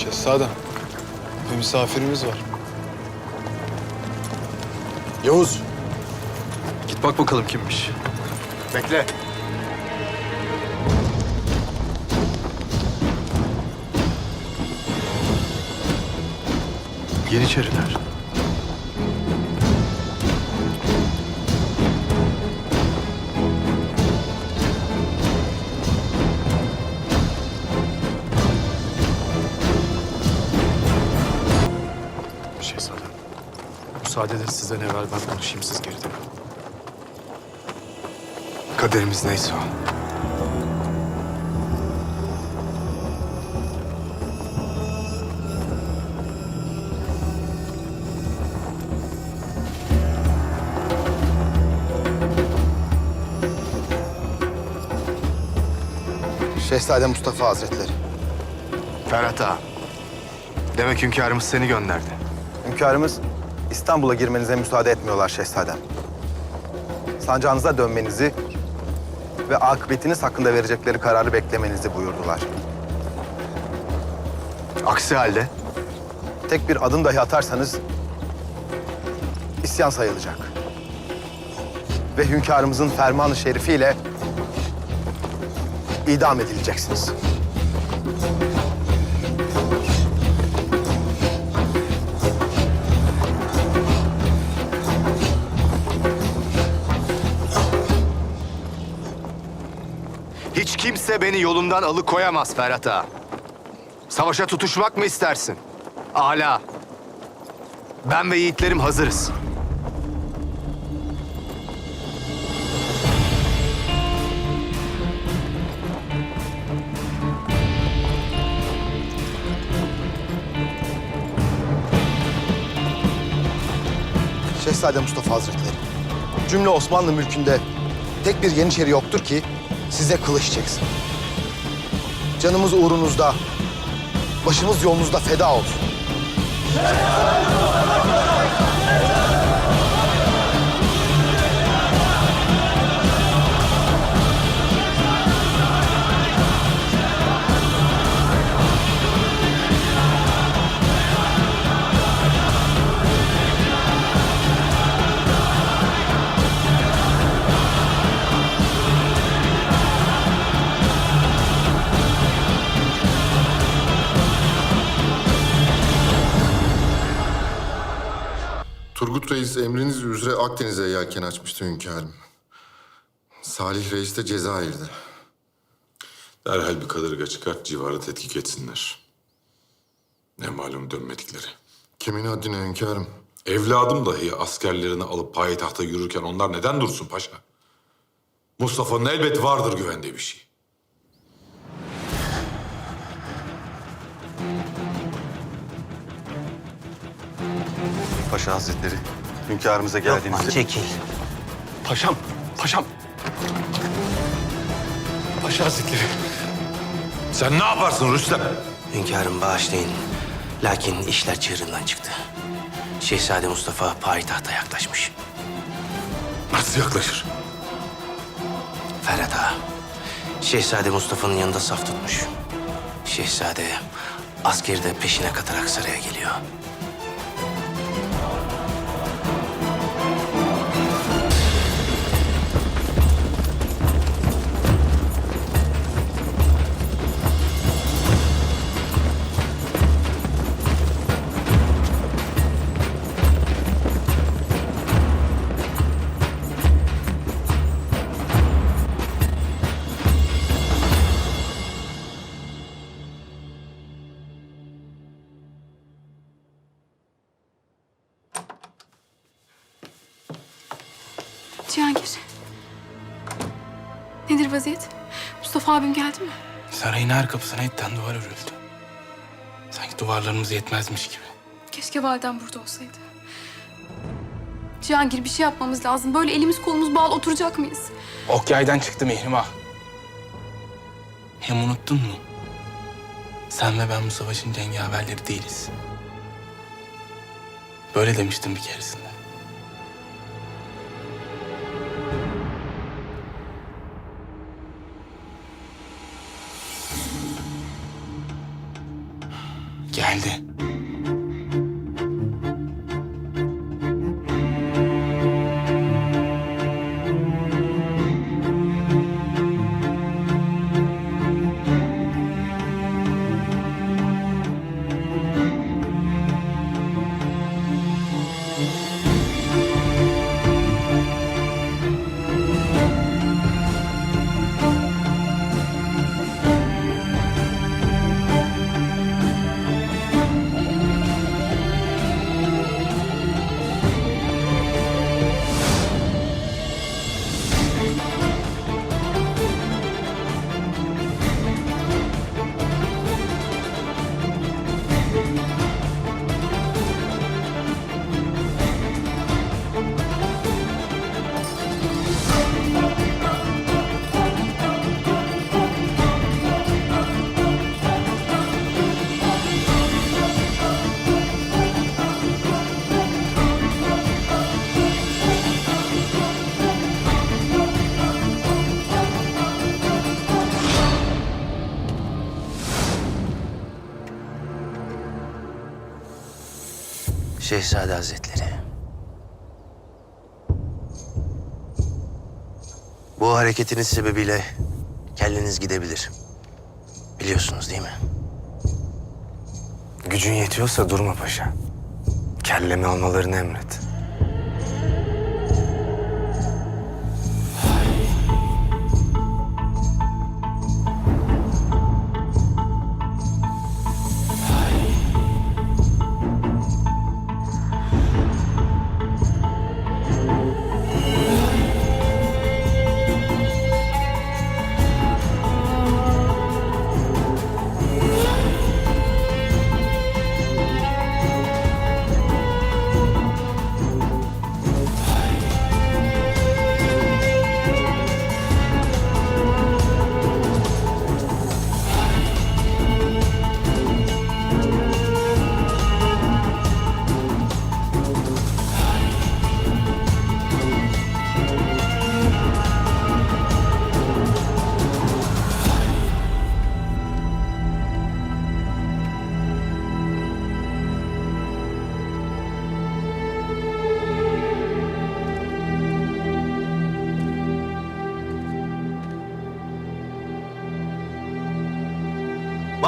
Şehzadem, bir misafirimiz var. Yavuz. Git bak bakalım kimmiş. Bekle. Yeniçeriler. Müsaade edin sizden evvel ben konuşayım siz geride. Kaderimiz neyse o. Şehzade Mustafa Hazretleri. Ferhat Ağa. Demek hünkârımız seni gönderdi. Hünkârımız İstanbul'a girmenize müsaade etmiyorlar şehzadem. Sancağınıza dönmenizi ve akıbetiniz hakkında verecekleri kararı beklemenizi buyurdular. Aksi halde Tek bir adım dahi atarsanız isyan sayılacak. Ve hünkârımızın fermanı şerifiyle idam edileceksiniz. Hiç kimse beni yolumdan alıkoyamaz Ferhat Ağa. Savaşa tutuşmak mı istersin? Ala. Ben ve yiğitlerim hazırız. Şehzade Mustafa Hazretleri, cümle Osmanlı mülkünde tek bir Yeniçeri yoktur ki size kılıç çeksin. Canımız uğrunuzda, başımız yolunuzda feda olsun. Turgut Reis emriniz üzere Akdeniz'e yelken açmıştı hünkârım. Salih Reis de Cezayir'de. Derhal bir kadırga çıkart civarı tetkik etsinler. Ne malum dönmedikleri. Kimin haddine hünkârım? Evladım dahi askerlerini alıp payitahta yürürken onlar neden dursun paşa? Mustafa'nın elbet vardır güvendiği bir şey. Paşa Hazretleri, hünkârımıza geldiğinizde... Çekil. Paşam, paşam. Paşa Hazretleri. Sen ne yaparsın Rüstem? Hünkârım bağışlayın. Lakin işler çığırından çıktı. Şehzade Mustafa payitahta yaklaşmış. Nasıl yaklaşır? Ferhat Ağa, Şehzade Mustafa'nın yanında saf tutmuş. Şehzade askeri de peşine katarak saraya geliyor. Cihangir. Nedir vaziyet? Mustafa abim geldi mi? Sarayın her kapısına etten duvar örüldü. Sanki duvarlarımız yetmezmiş gibi. Keşke validem burada olsaydı. Cihangir bir şey yapmamız lazım. Böyle elimiz kolumuz bağlı oturacak mıyız? Ok yaydan çıktı Mihrimah. Hem unuttun mu? Sen ve ben bu savaşın cengaverleri değiliz. Böyle demiştim bir keresinde. Şehzade Hazretleri. Bu hareketiniz sebebiyle kelleniz gidebilir. Biliyorsunuz değil mi? Gücün yetiyorsa durma paşa. Kellemi almalarını emret.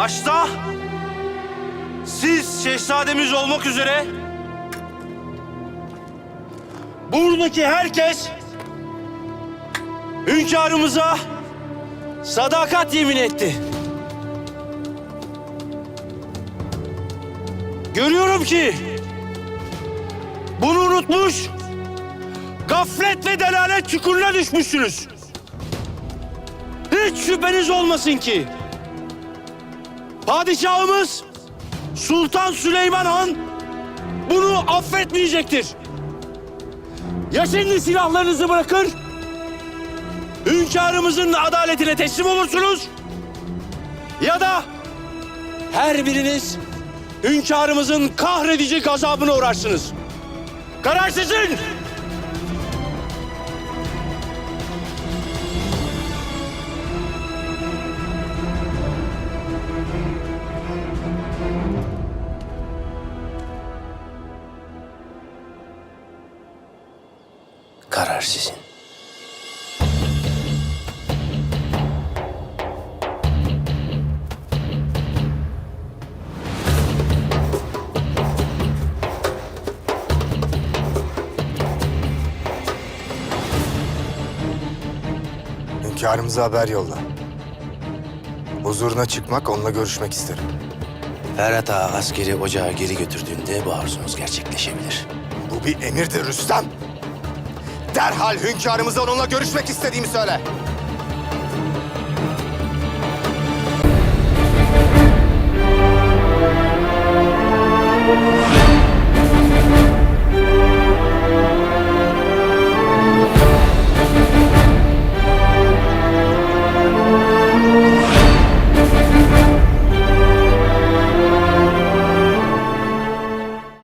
Başta siz şehzademiz olmak üzere buradaki herkes hünkârımıza sadakat yemin etti. Görüyorum ki bunu unutmuş, gaflet ve delalet çukuruna düşmüşsünüz. Hiç şüpheniz olmasın ki Padişahımız Sultan Süleyman Han bunu affetmeyecektir. Ya şimdi silahlarınızı bırakır, hünkârımızın adaletine teslim olursunuz ya da her biriniz hünkârımızın kahredici gazabına uğrarsınız. Karar sizin! Karar sizin. Hünkârımıza haber yolla. Huzuruna çıkmak, onunla görüşmek isterim. Ferhat Ağa askeri ocağa geri götürdüğünde bu arzunuz gerçekleşebilir. Bu bir emirdir Rüstem. Derhal hünkârımıza onunla görüşmek istediğimi söyle.